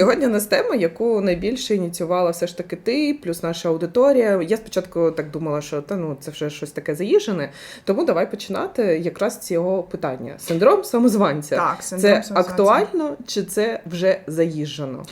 Сьогодні у нас тема, яку найбільше ініціювала все ж таки ти, плюс наша аудиторія. Я спочатку так думала, що та ну це вже щось таке заїжене. Тому давай починати якраз з цього питання: синдром самозванця. Так, синдром Це самозванця. актуально чи це вже заїжджено?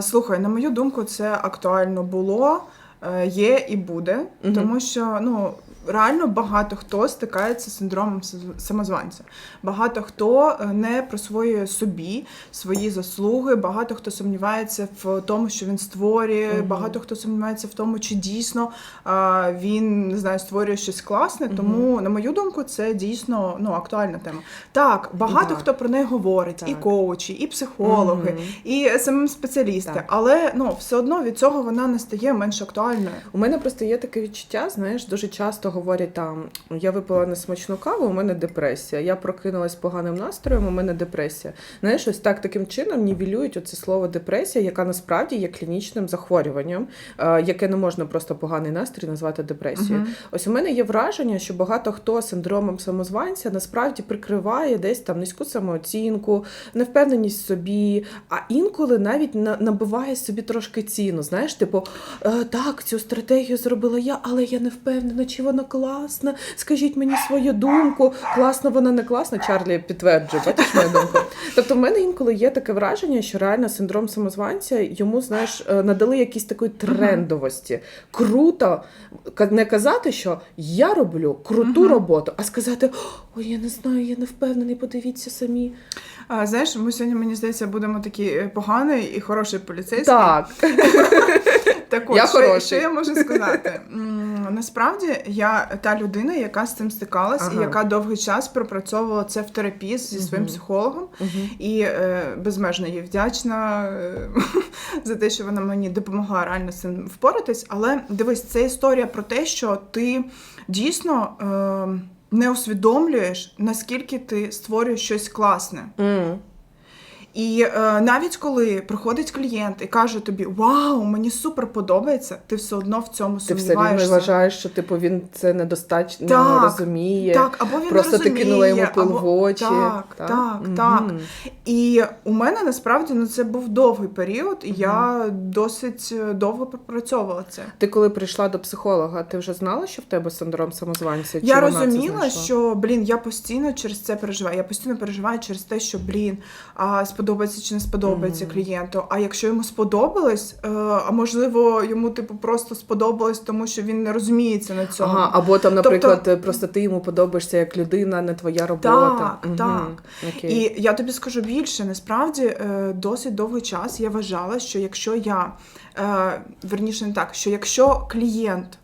Слухай, на мою думку, це актуально було, е, є і буде, тому що ну. Реально багато хто стикається з синдромом самозванця. Багато хто е, не присвоює собі свої заслуги, багато хто сумнівається в тому, що він створює, Мгм. багато хто сумнівається в тому, чи дійсно а, він не знаю, створює щось класне. Тому, на мою думку, це дійсно ну, актуальна тема. Так, багато Так. хто про неї говорить, і коучі, і психологи, Мгм. і самим спеціалісти, Так. але ну все одно від цього вона не стає менш актуальною. У мене просто є таке відчуття, знаєш, дуже часто говорять там: я випила несмачну каву, у мене депресія. Я прокинулась поганим настроєм, у мене депресія. Знаєш, ось так таким чином нівелюють оце слово депресія, яка насправді є клінічним захворюванням, е, яке не можна просто поганий настрій назвати депресією. Мгм. Ось у мене є враження, що багато хто з синдромом самозванця насправді прикриває десь там низьку самооцінку, невпевненість в собі, а інколи навіть на- набиває собі трошки ціну. Знаєш, типу, «Е, так, цю стратегію зробила я, але я не впевнена, чи вона класна. Скажіть мені свою думку. Класна вона не класна. Чарлі підтверджує, бачиш мою думку. Тобто, в мене інколи є таке враження, що реально синдром самозванця йому, знаєш, е, надали якісь такої трендовості. Круто не казати, що я роблю круту роботу, а сказати: ой, я не знаю, я не впевнений, подивіться самі. А, знаєш, ми сьогодні, мені здається, будемо такі е, поганий і хороший поліцейський. Так, Так от, Я що, хороший. що я можу сказати? Насправді я та людина, яка з цим стикалась, і яка довгий час пропрацьовувала це в терапії зі своїм психологом. Мгм. І е, безмежно їй вдячна е, за те, що вона мені допомогла реально з цим впоратись. Але дивись, це історія про те, що ти дійсно е, не усвідомлюєш, наскільки ти створюєш щось класне. М. І е, навіть коли приходить клієнт і каже тобі Вау, мені супер подобається, ти все одно в цьому ти все рівно сумніваєшся. вважаєш, що типу він це недостатньо Так, розуміє. Так, або він Просто не ти кинула йому пил або... в очі. Так, так, Мгм. так. І у мене насправді ну це був довгий період, і я досить е, довго пропрацьовувала це. Ти коли прийшла до психолога, ти вже знала, що в тебе синдром самозванця? Чи я вона розуміла, що блін, я постійно через це переживаю. Я постійно переживаю через те, що блін, а сподобається чи не сподобається Мгм. клієнту. А якщо йому сподобалось, е, а можливо, йому типу просто сподобалось, тому що він не розуміється на цьому. Ага, або там, наприклад, Тобто- просто ти йому подобаєшся як людина, не твоя робота. Так, так. Окей. І я тобі скажу більше, насправді е, досить довгий час я вважала, що якщо я е, верніше не так, що якщо клієнт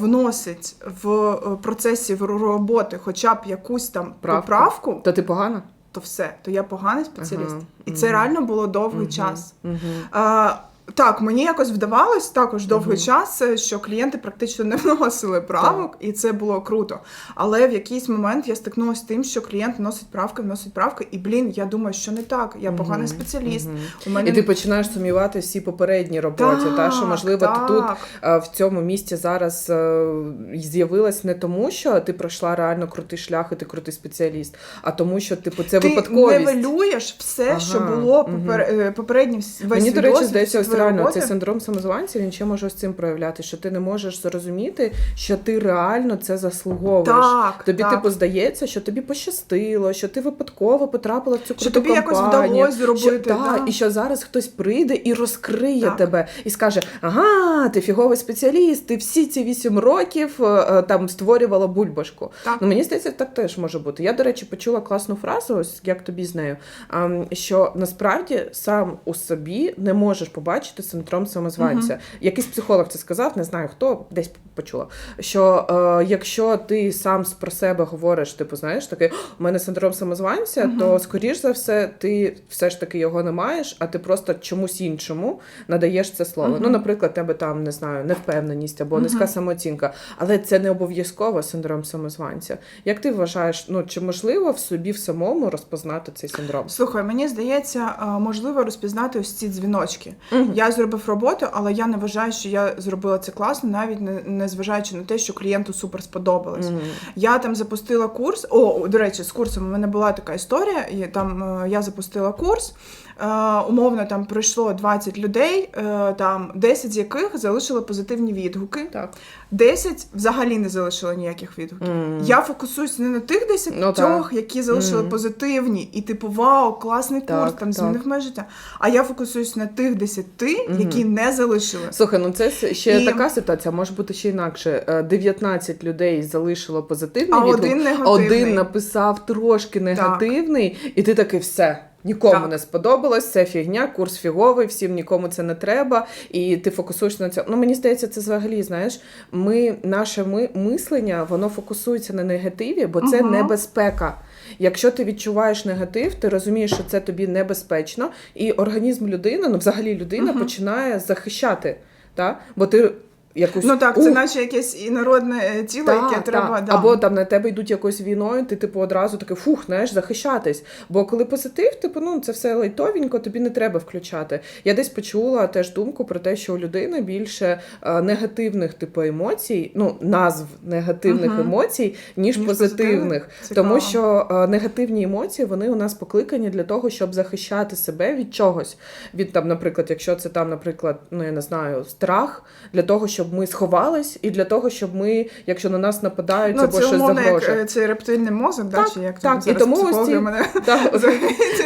вносить в процесі роботи хоча б якусь там Правку. поправку, То ти погана? То все, то я поганий спеціаліст. Ага, І це реально було довгий Мгм, час. мгм. Е, так, мені якось вдавалось також довгий Мгм. час, е, що клієнти практично не вносили правок, і це було круто. Але в якийсь момент я стикнулася з тим, що клієнт вносить правки, вносить правки, і блін, я думаю, що не так. Я поганий Мгм, спеціаліст. мгм. У мене І ти починаєш сумнівати всі попередні роботи, та що можливо ти так. тут е, в цьому місці зараз е, з'явилась не тому, що ти пройшла реально крутий шлях, і ти крутий спеціаліст, а тому, що типу це ти випадковість. нивелюєш все, Ага, що було попер... е, попереднім весь Мені, до речі, здається, ось реально роботи. цей синдром самозванця він ще може з цим проявляти, що ти не можеш зрозуміти, що ти реально це заслуговуєш. Так, Тобі, так. типу, здається, що тобі пощастило, що ти випадково потрапила в цю круту що тобі якось вдалося зробити. Що, та, да. і що зараз хтось прийде і розкриє Так. тебе і скаже: Ага, ти фіговий спеціаліст, ти всі ці вісім років е, е, там створювала бульбашку. Так. Ну, мені здається, так теж може бути. Я, до речі, почула класну фразу, ось як тобі з нею, ем, що насправді сам у собі не можеш побачити синдром самозванця. Якийсь психолог це сказав, не знаю хто, десь почула. Що е, якщо ти сам про себе говориш, типу, знаєш, такий у мене синдром самозванця, Мгм. то скоріш за все ти все ж таки його не маєш, а ти просто чомусь іншому надаєш це слово. Мгм. Ну, наприклад, тебе там не знаю, невпевненість або Мгм. низька самооцінка, але це не обов'язково синдром самозванця. Як ти вважаєш, ну чи можливо в собі в самому розпознати цей синдром? Слухай, мені здається, е, можливо розпізнати ось ці дзвіночки. Мгм. Я зробив роботу, але я не вважаю, що я зробила це класно, навіть не, не зважаючи на те, що клієнту супер сподобалось. Мгм. Я там запустила курс. О, до речі, з курсом у мене була така історія. Я, Там е, я запустила курс. Е, умовно там пройшло 20 людей, е, там 10 з яких залишили позитивні відгуки, Так. 10 взагалі не залишили ніяких відгуків. Мгм. Я фокусуюсь не на тих 10, Ну, так. які залишили Мгм. позитивні, і типу, вау, класний Так, курс, там змінив моє життя. А я фокусуюсь на тих 10, Мгм. які не залишили. Слухай, ну це ще І- така ситуація, може бути ще інакше. Е, 19 людей залишило позитивний А відгук, один один написав трошки негативний, і ти такий все. Нікому Так. не сподобалось, це фігня, курс фіговий, всім нікому це не треба, і ти фокусуєшся на цьому. Ну мені здається, це взагалі, знаєш, ми, наше ми, мислення, воно фокусується на негативі, бо це Ага. небезпека. Якщо ти відчуваєш негатив, ти розумієш, що це тобі небезпечно, і організм людини, ну взагалі людина Мгм. починає захищати. Та? Бо ти якусь Ну так, це «Ух, наче якесь інородне е, тіло, та, яке та». треба. Да. Або там на тебе йдуть якоюсь війною, ти типу одразу такий фух, знаєш, захищатись. Бо коли позитив, типу, ну це все лайтовенько, тобі не треба включати. Я десь почула теж думку про те, що у людини більше е, негативних типу емоцій, ну назв негативних Мгм. емоцій, ніж, Ніж позитивних. Цікаво. Тому що е, негативні емоції вони у нас покликані для того, щоб захищати себе від чогось. Від там, наприклад, якщо це там, наприклад, ну я не знаю, страх для того, щоб ми сховались, і для того, щоб ми, якщо на нас нападають, ну, або це щось умовно, як загрожує. е, рептильний мозок, да, Так, чи як так, там і тому ось психологи ці- мене Так,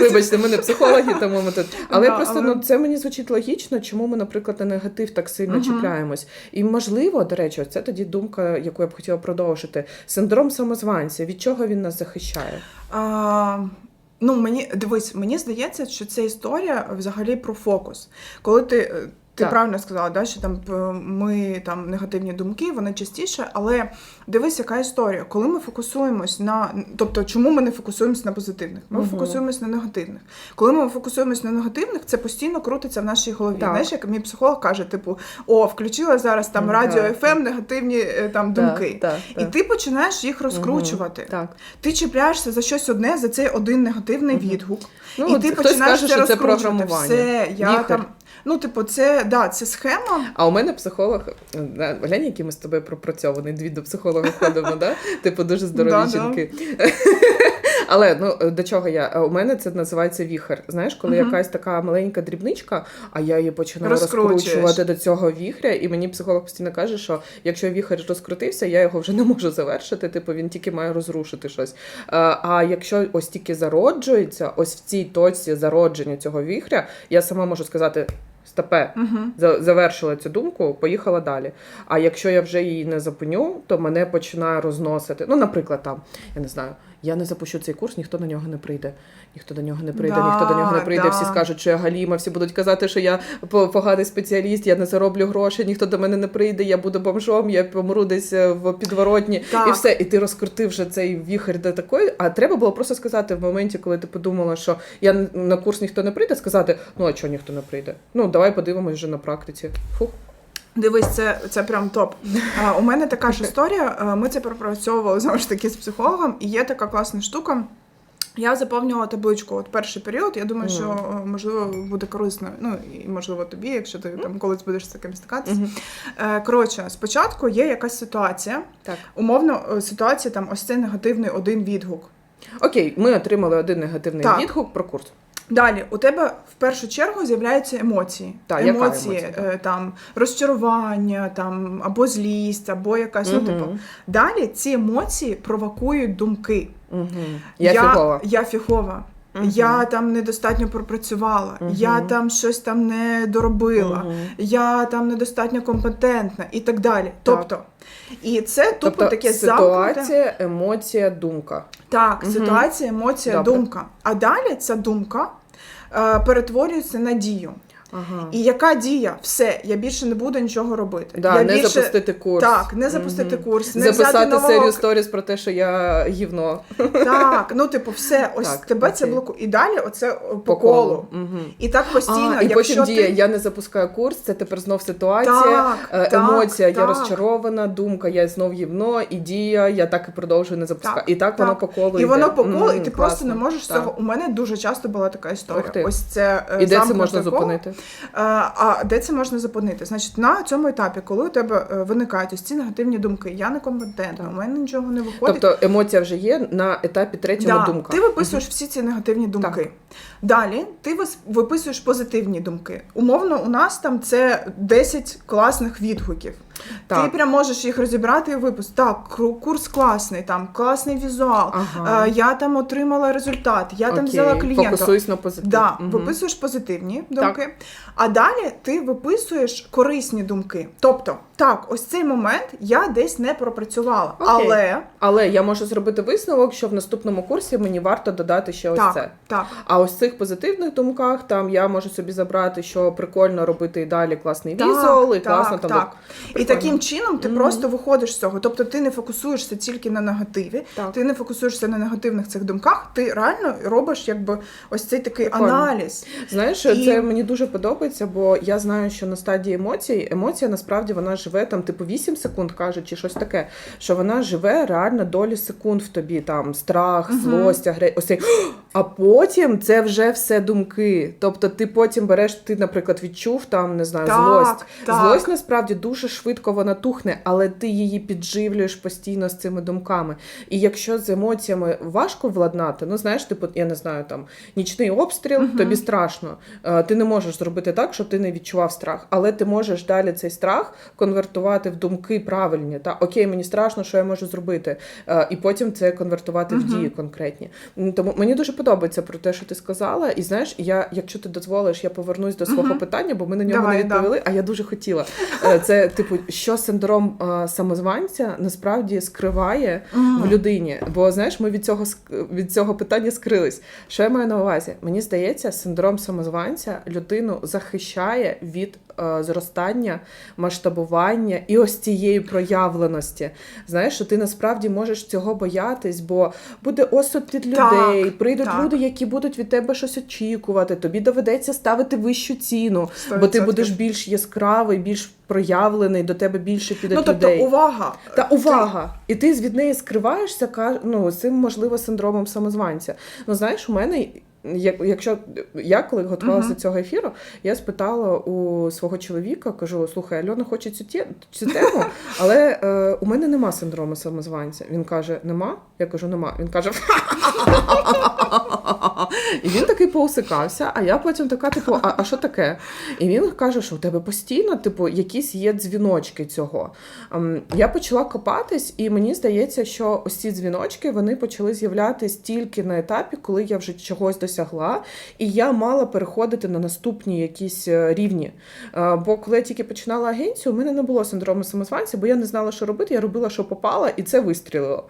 вибачте, ми не психологи, тому ми тут. Але Да, просто але- ну це мені звучить логічно, чому ми, наприклад, на негатив так сильно Мгм. чіпляємось. І можливо, до речі, це тоді думка, яку я б хотіла продовжити. Синдром самозванця. Від чого він нас захищає? А, ну, мені дивись, мені здається, що це історія взагалі про фокус. Коли ти. Ти Так. правильно сказала, да, що там е, ми там негативні думки, вони частіше, але дивись, яка історія. Коли ми фокусуємось на тобто, чому ми не фокусуємось на позитивних? Ми Мгм. фокусуємось на негативних. Коли ми фокусуємось на негативних, це постійно крутиться в нашій голові. Так. Знаєш, як мій психолог каже: типу, о, включила зараз там радіо так. FM, негативні е, там думки. Так, І ти починаєш їх розкручувати. Так. Ти чіпляєшся за щось одне, за цей один негативний Мгм. відгук. Ну, і ти починаєш каже, це що це розкручувати. програмування. Все, я Віхар. там. Ну, типу, це да, це схема. А у мене психолог, глянь, які ми з тобою пропрацьовані, дві до психолога ходимо, да? Типу дуже здорові жінки. Але ну до чого я? У мене це називається віхар. Знаєш, коли Мгм. якась така маленька дрібничка, а я її починаю розкручувати до цього віхря, і мені психолог постійно каже, що якщо віхар розкрутився, я його вже не можу завершити. Типу він тільки має розрушити щось. Е, А якщо ось тільки зароджується, ось в цій точці зародження цього віхря, я сама можу сказати. Стопе, Угу. за- завершила цю думку, поїхала далі. А якщо я вже її не зупиню, то мене починає розносити. Ну, наприклад, там, я не знаю, я не запущу цей курс, ніхто на нього не прийде. Ніхто до нього не прийде, Да, ніхто до нього не прийде. да. Всі скажуть, що я галіма, всі будуть казати, що я по- поганий спеціаліст, я не зароблю гроші, ніхто до мене не прийде, я буду бомжом, я помру десь е, в підворотні. Так. І все. І ти розкрутив вже цей віхар до такої. А треба було просто сказати в моменті, коли ти подумала, що я на курс ніхто не прийде, сказати: ну а чого ніхто не прийде? Ну давай подивимось вже на практиці. Фух. Дивись, це, це прям топ. А, у мене така ж історія. Ми це пропрацьовували знову ж таки з психологом, і є така класна штука. Я заповнювала табличку от перший період. Я думаю, що е, можливо буде корисно. Ну і можливо тобі, якщо ти там колись будеш з таким стикатися. Е, Коротше, спочатку є якась ситуація. Так. Умовно, е, ситуація там ось цей негативний один відгук. Окей, ми отримали один негативний Так. відгук про курс. Далі у тебе в першу чергу з'являються емоції. Яка емоції, емоція, так? е, там розчарування, там або злість, або якась ну, типу. Далі ці емоції провокують думки. Мгм. Я, фігова. Я фігова. Мгм. Я там недостатньо пропрацювала, Мгм. я там щось там не доробила, Мгм. я там недостатньо компетентна і так далі. Тобто, і це тупо Тобто таке замкнуте. ситуація, емоція, думка. Так, Мгм. ситуація, емоція, Добре. думка. А далі ця думка е, перетворюється на дію. Ага. І яка дія? Все, я більше не буду нічого робити. Да, я не більше... запустити курс. Так, не запустити Мгм. курс, не взяти Записати нового... серію сторіс про те, що я гівно Так, ну типу, все, ось Так, тебе це окей. блокує. І далі оце о, по, колу. Мгм. І так постійно, А, і якщо потім ти... я не запускаю курс, це тепер знов ситуація, Так, е, так, емоція, я так. розчарована, думка, я знов гівно, і дія, я так і продовжую не запускати. І так, воно так. по колу І йде. воно по колу, і ти класно. просто не можеш Так. цього. У мене дуже часто була така історія. Ось це е, І де це можна зупинити? А де це можна зупинити? Значить, на цьому етапі, коли у тебе е, виникають ось ці негативні думки, я некомпетентна, Так. у мене нічого не виходить. Тобто емоція вже є на етапі третього Да, думка. Ти виписуєш всі ці негативні думки. Далі ти виписуєш позитивні думки. Умовно, у нас там це 10 класних відгуків. Так. Ти прям можеш їх розібрати і виписати. Так, курс класний, там класний візуал. Ага. е, я там отримала результат, я там взяла клієнта. Фокусуюсь на позитив. Да, Мгм. виписуєш позитивні думки, а далі ти виписуєш корисні думки. Тобто, так, ось цей момент я десь не пропрацювала, Окей. але Але я можу зробити висновок, що в наступному курсі мені варто додати ще ось так, це. так. А ось в цих позитивних думках там я можу собі забрати, що прикольно робити і далі класний візуал, і класно там. так. І таким чином ти Мгм. просто виходиш з цього. Тобто ти не фокусуєшся тільки на негативі, Так. ти не фокусуєшся на негативних цих думках, ти реально робиш якби ось цей такий Прикольно. аналіз. Знаєш, І- це мені дуже подобається, бо я знаю, що на стадії емоцій емоція насправді вона живе там, типу 8 секунд кажуть, чи щось таке. Що вона живе реально долі секунд в тобі, там страх, злость, агре... ось цей. А потім це вже все думки. Тобто, ти потім береш, ти, наприклад, відчув там, не знаю, Так, злость. так. Злость насправді дуже швидко вона тухне, але ти її підживлюєш постійно з цими думками. І якщо з емоціями важко владнати, ну знаєш, типу, я не знаю, там нічний обстріл, Мгм. тобі страшно. Е, Ти не можеш зробити так, щоб ти не відчував страх. Але ти можеш далі цей страх конвертувати в думки правильні. Та окей, мені страшно, що я можу зробити. Е, І потім це конвертувати в Мгм. дії конкретні. Тому мені дуже подобається про те, що ти сказала. І знаєш, я, якщо ти дозволиш, я повернусь до свого Мгм. питання, бо ми на нього Давай, не да. відповіли, а я дуже хотіла. Е, Це, типу, що синдром е, самозванця насправді скриває Мгм. в людині. Бо знаєш, ми від цього від цього питання скрились. Що я маю на увазі? Мені здається, синдром самозванця людину захищає від зростання, масштабування і ось цієї проявленості. Знаєш, що ти насправді можеш цього боятись, бо буде осуд від Так, людей, прийдуть так. люди, які будуть від тебе щось очікувати. Тобі доведеться ставити вищу ціну, Сто бо ти будеш більш яскравий, більш проявлений, до тебе більше піде Ну, тобто, людей. увага. Та Ти- увага! І ти від неї скриваєшся, ну, цим, можливо, синдромом самозванця. Ну, знаєш, у мене, якщо я коли готувалася до цього ефіру, я спитала у свого чоловіка, кажу: слухай, Альона хоче цю, те- цю тему, але е, у мене нема синдрому самозванця. Він каже: Нема? Я кажу, нема. Він каже, і він такий поусикався, а я потім така, типу, а, а що таке? І він каже, що у тебе постійно, типу, якісь є дзвіночки цього. Ем, Я почала копатись, і мені здається, що ось ці дзвіночки вони почали з'являтись тільки на етапі, коли я вже чогось досягла, і я мала переходити на наступні якісь е, рівні. Е, Бо коли я тільки починала агенцію, у мене не було синдрому самозванця, бо я не знала, що робити. Я робила, що попала, і це вистрілило.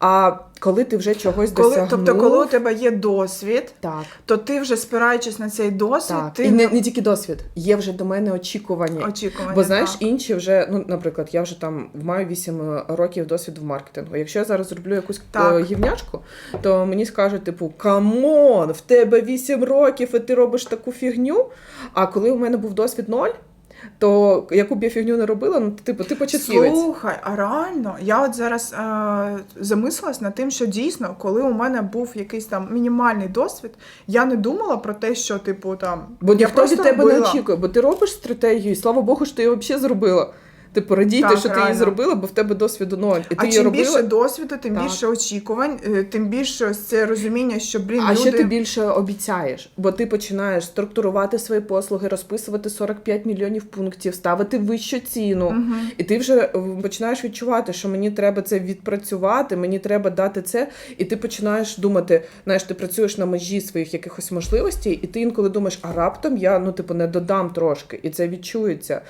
А коли ти вже чогось Коли, досягнув... тобто, коли у тебе є досвід, Так. то ти вже спираючись на цей досвід, Так, ти і не, не тільки досвід, є вже до мене очікування. очікування. Бо знаєш, так. інші вже, ну, наприклад, я вже там маю 8 років досвіду в маркетингу. Якщо я зараз зроблю якусь Так. е, гівнячку, то мені скажуть, типу, камон, в тебе 8 років, і ти робиш таку фігню. А коли у мене був досвід ноль, то яку б я фігню не робила, ну, типу, ти початківець. Слухай, а реально, я от зараз е, замислилась над тим, що дійсно, коли у мене був якийсь там мінімальний досвід, я не думала про те, що типу там Бо ніхто від тебе не очікує, бо ти робиш стратегію, і слава Богу, що ти її взагалі зробила. Типу, радійте, Так, що ти її зробила, бо в тебе досвіду ноль. І ти А її робила. більше досвіду, тим Так. більше очікувань, е, тим більше ось це розуміння, що блін, А люди... ще ти більше обіцяєш, бо ти починаєш структурувати свої послуги, розписувати 45 мільйонів пунктів, ставити вищу ціну. Мгм. І ти вже е, починаєш відчувати, що мені треба це відпрацювати, мені треба дати це. І ти починаєш думати, знаєш, ти працюєш на межі своїх якихось можливостей, і ти інколи думаєш, а раптом я ну типу не додам трошки, і це відчується.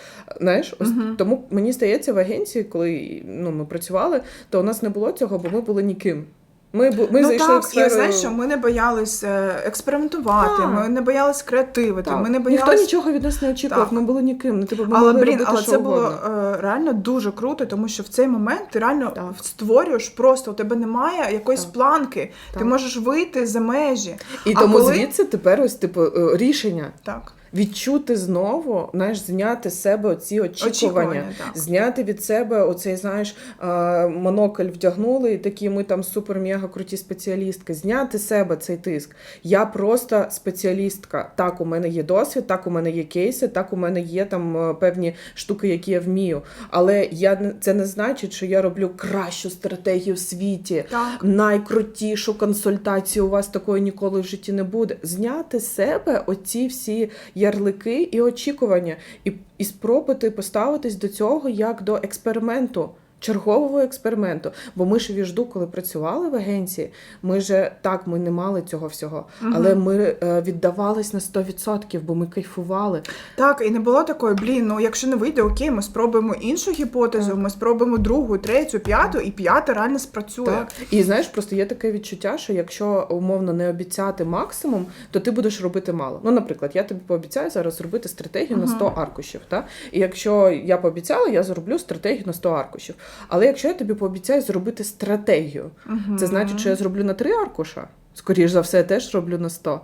Знаєш, ось Мгм. тому мені здається, в агенції, коли ну, ми працювали, то у нас не було цього, бо ми були ніким. Ми, ми ну зайшли так, в сферу... знаєш, що ми не боялись е, експериментувати, Так. ми не боялись креативити, Так. ми не Ніхто нічого від нас не очікував, Так. ми були ніким. Ну, типу, ми Але блін, але що це було угодно. е, реально дуже круто, тому що в цей момент ти реально Так. створюєш просто у тебе немає якоїсь Так. планки. Ти можеш вийти за межі. І а тому коли- звідси тепер ось типу е, рішення. Так. Відчути знову, знаєш, зняти з себе оці очікування, Очікування, зняти від себе оцей, знаєш, е, монокль вдягнули, і такі ми там супер-мега круті спеціалістки. Зняти з себе цей тиск. Я просто спеціалістка. Так, у мене є досвід, так у мене є кейси, так у мене є там е, певні штуки, які я вмію. Але я це не значить, що я роблю кращу стратегію в світі Так. найкрутішу консультацію у вас такої ніколи в житті не буде. Зняти з себе оці всі ярлики і очікування, і, і спробувати поставитись до цього як до експерименту. Чергового експерименту, бо ми ж Віжду, коли працювали в агенції, ми же так ми не мали цього всього, але ми е, віддавались на 100%, бо ми кайфували. Так, і не було такої, блін, ну якщо не вийде, окей, ми спробуємо іншу гіпотезу, Так. ми спробуємо другу, третю, п'яту, і п'ята реально спрацює. Так. І знаєш, просто є таке відчуття, що якщо умовно не обіцяти максимум, то ти будеш робити мало. Ну, наприклад, я тобі пообіцяю зараз зробити стратегію на 100 аркушів. Та? І якщо я пообіцяла, я зроблю стратегію на 100 аркушів. Але якщо я тобі пообіцяю зробити стратегію, Мгм. це значить, що я зроблю на три аркуша. Скоріш за все, я теж роблю на 100.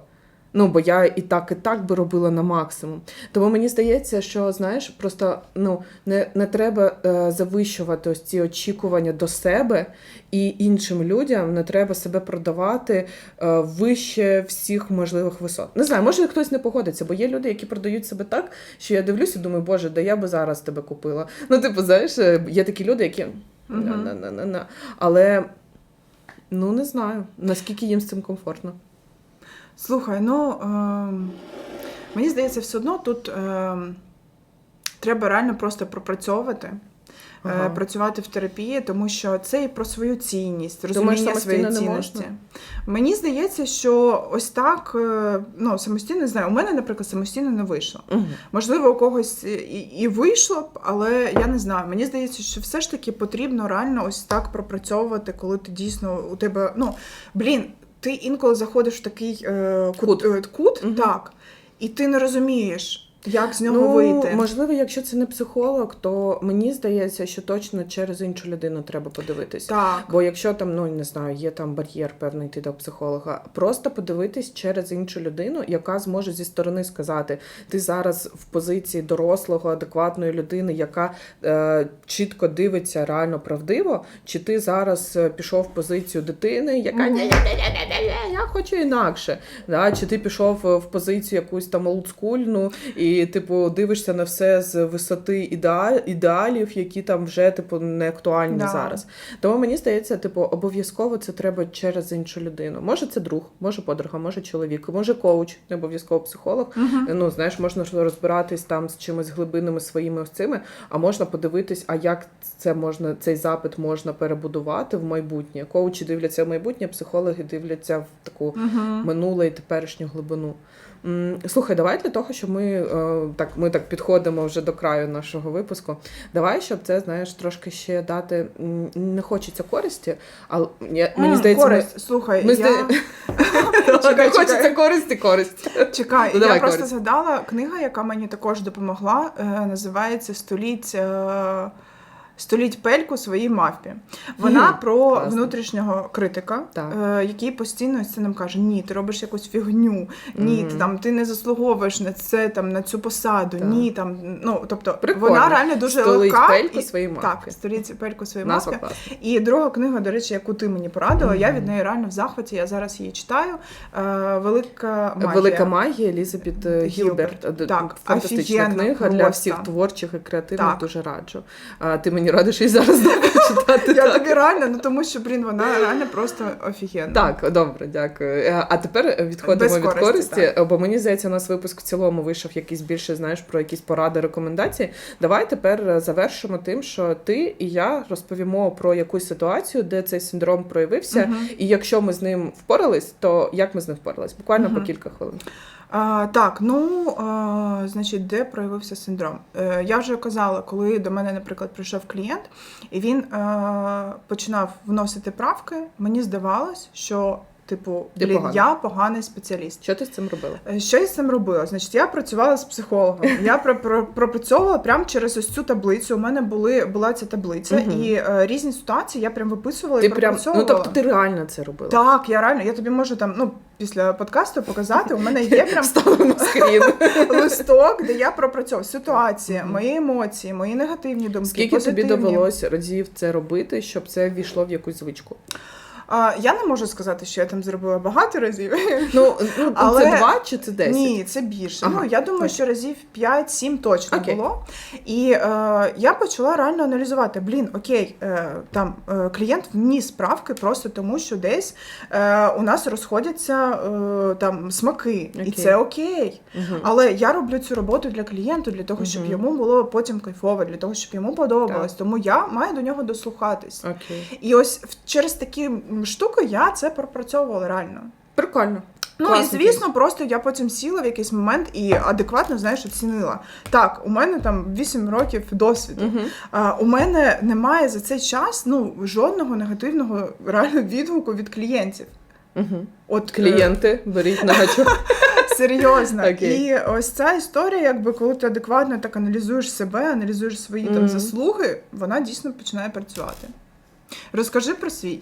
Ну, бо я і так, і так би робила на максимум. Тому мені здається, що знаєш, просто ну не, не треба е, завищувати ось ці очікування до себе і іншим людям не треба себе продавати е, вище всіх можливих висот. Не знаю, може хтось не погодиться, бо є люди, які продають себе так, що я дивлюся, і думаю, боже, да я би зараз тебе купила. Ну, типу, знаєш, е, є такі люди, які на-на-на-на-на. Але ну не знаю, наскільки їм з цим комфортно. Слухай, ну ем, мені здається, все одно тут ем, треба реально просто пропрацьовувати. е, Ага. Працювати в терапії, тому що це і про свою цінність, розуміння своєї цінності. Мені здається, що ось так, е, ну самостійно не знаю. У мене, наприклад, самостійно не вийшло. Угу. Можливо, у когось і, і вийшло б, але я не знаю. Мені здається, що все ж таки потрібно реально ось так пропрацьовувати, коли ти дійсно у тебе. Ну блін, ти інколи заходиш в такий е, Кут. е, кут угу. так, і ти не розумієш, як з нього Ну, вийти. можливо, якщо це не психолог, то мені здається, що точно через іншу людину треба подивитись. Так. Бо якщо там, ну не знаю, є там бар'єр певний йти до психолога, просто подивитись через іншу людину, яка зможе зі сторони сказати: ти зараз в позиції дорослого, адекватної людини, яка е, чітко дивиться реально правдиво, чи ти зараз е, пішов в позицію дитини, яка я хочу інакше. Да? Чи ти пішов е, в позицію якусь там олдскульну, і типу дивишся на все з висоти ідеалів, які там вже типу не актуальні Да. зараз. Тому мені здається, типу, обов'язково це треба через іншу людину. Може, це друг, може подруга, може чоловік, може коуч, не обов'язково психолог. Мгм. Ну, знаєш, можна розбиратись там з чимось глибинними своїми ось цими, а можна подивитись, а як це можна, цей запит можна перебудувати в майбутнє. Коучі дивляться в майбутнє, психологи дивляться в таку Мгм. минуле і теперішню глибину. Слухай, давай для того, щоб ми е, так, ми так підходимо вже до краю нашого випуску. Давай, щоб це знаєш, трошки ще дати. Не хочеться користі, але я- мені здається, ми, користь. Слухай, ми я... зда- Чекай, хочеться користі, користь. Чекай, Ну, я просто згадала книга, яка мені також допомогла. Е, називається Століть. Е... Століть пельку своїй мавпі. Вона Хм, про класно. внутрішнього критика, Так. е, який постійно це нам каже: Ні, ти робиш якусь фігню, ні, ти Мгм. там ти не заслуговуєш на це там на цю посаду, Так. ні там. Ну тобто Прикольно. вона реально дуже Столить легка. пельку і- своїй мавпі. Так, століть пельку своїй Назва мавпі. класна. І друга книга, до речі, яку ти мені порадила, я від неї реально в захваті. Я зараз її читаю. Е, Велика магія. Велика магія Елізабет е, Гілберт. Гілберт. Д- Так, фантастична офігенна книга для просто. всіх творчих і креативних. Так. Дуже раджу. А, ти мені радиш її зараз читати. Я тобі реально, ну тому що, блін, вона реально просто офігенна. Так, добре, дякую. Е, А тепер відходимо від користі, користі, бо мені здається, у нас випуск в цілому вийшов якийсь більше, знаєш, про якісь поради, рекомендації. Давай тепер е, завершимо тим, що ти і я розповімо про якусь ситуацію, де цей синдром проявився, і якщо ми з ним впорались, то як ми з ним впорались? Буквально по кілька хвилин. А, так, ну а, значить, де проявився синдром? Е, я вже казала, коли до мене, наприклад, прийшов клієнт, і він е, починав вносити правки, мені здавалось, що Типу, Ти блін, погана. я поганий спеціаліст. Що ти з цим робила? Е, Що я з цим робила? Значить, я працювала з психологом. Я про, про, пропрацьовувала прямо через ось цю таблицю. У мене були була ця таблиця, Мгм. і е, різні ситуації я прям виписувала Ти і прям ну тобто ти реально це робила. Так, я реально, я тобі можу там, ну, після подкасту показати. У мене є прям скрін. листок, де я пропрацьовую ситуації, мої емоції, мої негативні думки. Скільки тобі позитивні. довелось разів це робити, щоб це ввійшло в якусь звичку? А, я не можу сказати, що я там зробила багато разів. Ну, ну Але- це два чи це десять? Ні, це більше. Ага, ну я думаю, окей. що разів 5-7 точно Окей. було. І е, я почала реально аналізувати: блін, окей, е, там е, клієнт вніс правки просто тому, що десь е, у нас розходяться е, там смаки, і це окей. Мгм. Але я роблю цю роботу для клієнту, для того, щоб Мгм. йому було потім кайфово, для того, щоб йому подобалось. Тому я маю до нього дослухатись. Окей. І ось через такі штуки я це пропрацьовувала реально. Прикольно. Ну Класний і звісно, просто я потім сіла в якийсь момент і адекватно знаєш, оцінила. Так, у мене там 8 років досвіду. Угу. А, у мене немає за цей час ну жодного негативного реально відгуку від клієнтів. Угу. От е, Клієнти, беріть на гачок. серйозно. Окей. І ось ця історія, якби коли ти адекватно так аналізуєш себе, аналізуєш свої там заслуги, вона дійсно починає працювати. Розкажи про свій.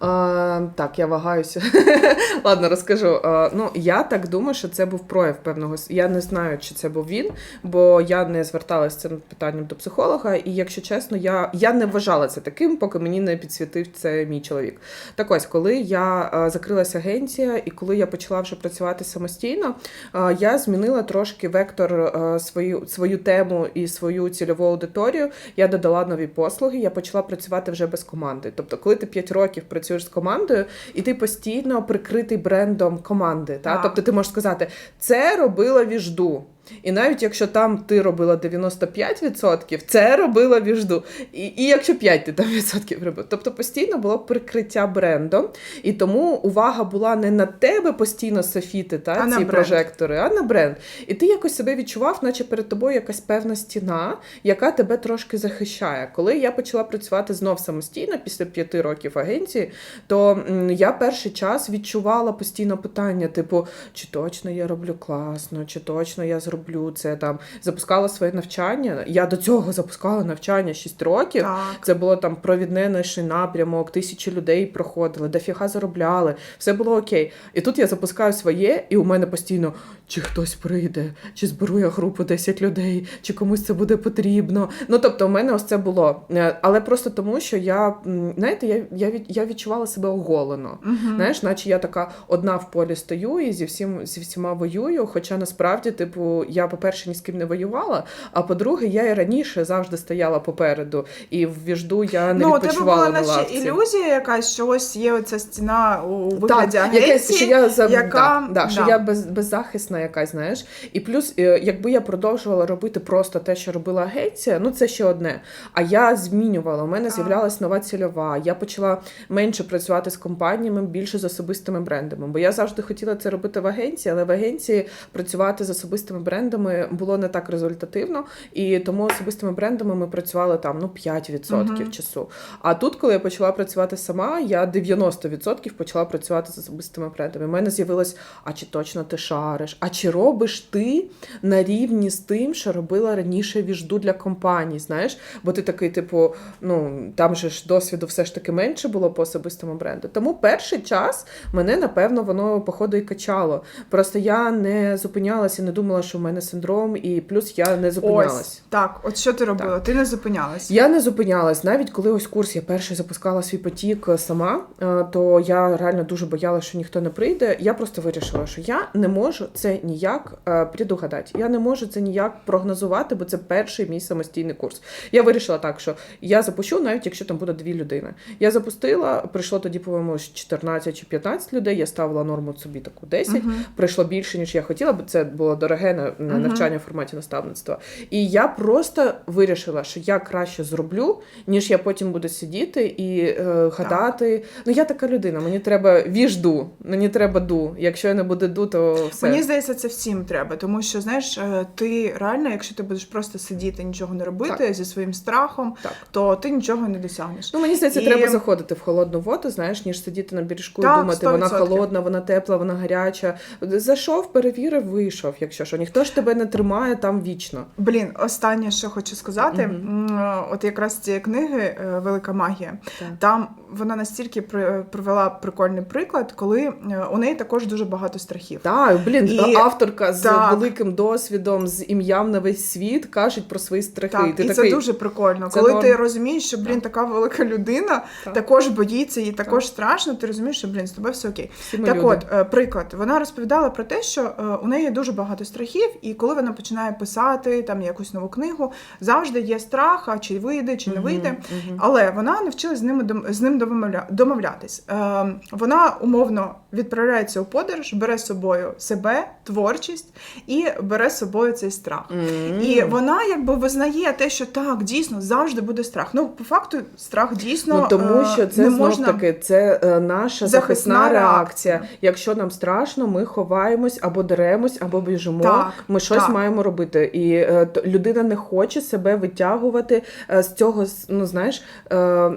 А, так, я вагаюся. Ладно, розкажу. А, ну, я так думаю, що це був прояв певного. Я не знаю, чи це був він, бо я не зверталася цим питанням до психолога, і якщо чесно, я, я не вважала це таким, поки мені не підсвітив це мій чоловік. Так ось, коли я а, закрилася агенція, і коли я почала вже працювати самостійно, а, я змінила трошки вектор а, свою, свою тему і свою цільову аудиторію. Я додала нові послуги, я почала працювати вже без команди. Тобто, коли ти 5 років працюєш з командою, і ти постійно прикритий брендом команди. Та? Тобто ти можеш сказати, це робила віжду. І навіть якщо там ти робила 95%, це робила віжду. І, і якщо 5 ти там відсотків робив. Тобто постійно було прикриття брендом, і тому увага була не на тебе постійно софіти, та А ці бренд. прожектори, а на бренд. І ти якось себе відчував, наче перед тобою якась певна стіна, яка тебе трошки захищає. Коли я почала працювати знов самостійно після п'яти років агенції, то я перший час відчувала постійно питання: типу, чи точно я роблю класно, чи точно я зроблю це там. Запускала своє навчання. Я до цього запускала навчання 6 років. Так. Це було там провідне наш напрямок, тисячі людей проходили, дофіга заробляли, все було окей. І тут я запускаю своє, і у мене постійно чи хтось прийде, чи зберу я групу 10 людей, чи комусь це буде потрібно. Ну тобто, у мене ось це було. Е, Але просто тому, що я знаєте, я, я, від- я відчувала себе оголено. Мгм. Знаєш, наче я така одна в полі стою і зі всім зі всіма воюю. Хоча насправді, типу, я, по-перше, ні з ким не воювала. А по-друге, я і раніше завжди стояла попереду, і в віжду я не ну, у тебе відпочивала була на наче лавці. ілюзія якась, що ось є оця стіна у вигляді Так, якесь, агенції. що я за яка- да, да, що да. я без, беззахисна якась, знаєш. І плюс, е, якби я продовжувала робити просто те, що робила агенція, ну це ще одне. А я змінювала. У мене з'являлась нова цільова. Я почала менше працювати з компаніями, більше з особистими брендами. Бо я завжди хотіла це робити в агенції, але в агенції працювати з особистими брендами було не так результативно. І тому особистими брендами ми працювали там ну 5% Мгм. часу. А тут, коли я почала працювати сама, я 90% почала працювати з особистими брендами. У мене з'явилось, а чи точно ти шариш? А чи робиш ти на рівні з тим, що робила раніше віжду для компаній? Знаєш? Бо ти такий, типу, ну там же ж досвіду все ж таки менше було по особистому бренду. Тому перший час мене напевно воно походу і качало. Просто я не зупинялася, не думала, що в мене синдром, і плюс я не зупинялась. Ось, так, от що ти робила? Ти не зупинялась. Я не зупинялась. Навіть коли ось курс я перший запускала свій потік е, сама, е, то я реально дуже боялася, що ніхто не прийде. Я просто вирішила, що я не можу це ніяк е, предугадати. Я не можу це ніяк прогнозувати, бо це перший мій самостійний курс. Я вирішила так, що я запущу, навіть якщо там буде дві людини. Я запустила, прийшло тоді, по-моєму, 14 чи 15 людей. Я ставила норму собі таку 10. Мгм. Прийшло більше, ніж я хотіла, бо це було дороге на на, на Мгм. навчання в форматі наставництва. І я просто вирішила, що я краще зроблю, ніж я потім буду сидіти і е, гадати. Ну я така людина, мені треба віжду, мені треба ду. Якщо я не буду ду, то все. Мені здається, це всім треба, тому що знаєш, е, ти реально, якщо ти будеш просто сидіти, нічого не робити зі своїм страхом, Так. то ти нічого не досягнеш. Ну, мені здається, І- треба заходити в холодну воду, знаєш, ніж сидіти на бережку Так, і думати, вона 100%. холодна, вона тепла, вона гаряча. Зайшов, перевірив, вийшов, якщо що. Ніхто ж тебе не тримає там вічно. Блін, останнє, що хочу сказати, е, от якраз цієї книги е, Велика магія. Так. Там вона настільки при- привела прикольний приклад, коли е, у неї також дуже багато страхів. Так, блін, І- авторка з так. великим досвідом, з ім'ям на весь світ кажуть про свої страхи. Так, Ти і такий, це дуже прикольно. це коли норм. ти розумієш, що блін, така велика людина Так. також боїться, їй також страшно. Ти розумієш, що блін, з тобою все окей. всі Так, люди. от е, приклад, вона розповідала про те, що е, у неї дуже багато страхів, і коли вона починає писати там якусь нову книгу, завжди є страх, а чи вийде, чи не вийде. мгм. Але вона навчилась з дом- з ним домовля- домовлятись. Е, вона умовно відправляється у подорож, бере з собою себе, творчість і бере з собою цей страх. М. І вона якби визнає те, що так, дійсно, завжди буде страх. Ну, по факту, страх дійсно Ну тому е, що це не знов можна... таки це е, наша захисна, Захисна реакція. реакція. Якщо нам страшно, ми ховаємось або деремось, або біжимо. Так, ми щось так. маємо робити. І е, людина не хоче себе витягувати з цього, ну знаєш,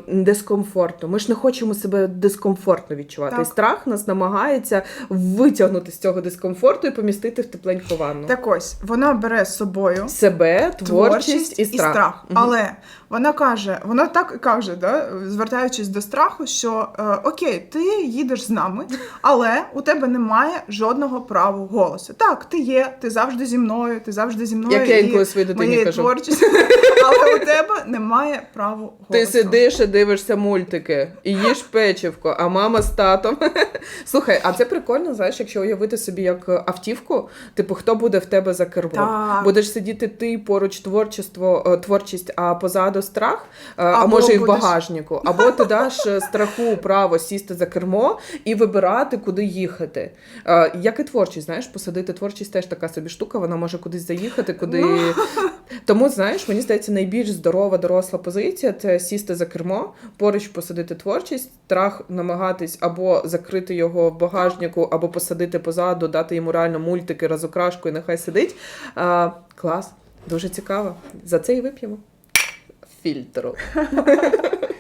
дискомфорту. Ми ж не хочемо себе дискомфортно відчувати. Так. І страх нас намагається витягнути з цього дискомфорту і помістити в тепленьку ванну. Так ось, вона бере з собою Себе, творчість, і страх. Мгм. Але вона каже, вона так і каже, да, звертаючись до страху, що е, окей, ти їдеш з нами, але у тебе немає жодного права голосу. Так, ти є, ти завжди зі мною, ти завжди зі мною. Як я інколи своїй дитині кажу. творчістю, але у тебе немає права голосу. Ти сидиш і дивишся мультики і їш печивко, а мама з татом. Слухай, а це прикольно, знаєш, якщо уявити собі як автівку, типу, хто буде в тебе за кермом? Будеш сидіти ти поруч творчество, е, творчість, а позаду страх, е, а Або може і в багажнику. Або ти даш е, страху право сісти за кермо і вибирати, куди їхати. Е, Як і творчість, знаєш, посадити творчість теж така собі штука, вона може кудись заїхати, куди. Ну. Тому, знаєш, мені здається, найбільш здорова доросла позиція це сісти за кермо, поруч посадити творчість, страх намагатись або закрити його в багажнику, або посадити позаду, дати йому реально мультики, разокрашку і нехай сидить. А, клас, дуже цікаво. За це і вип'ємо. filtro.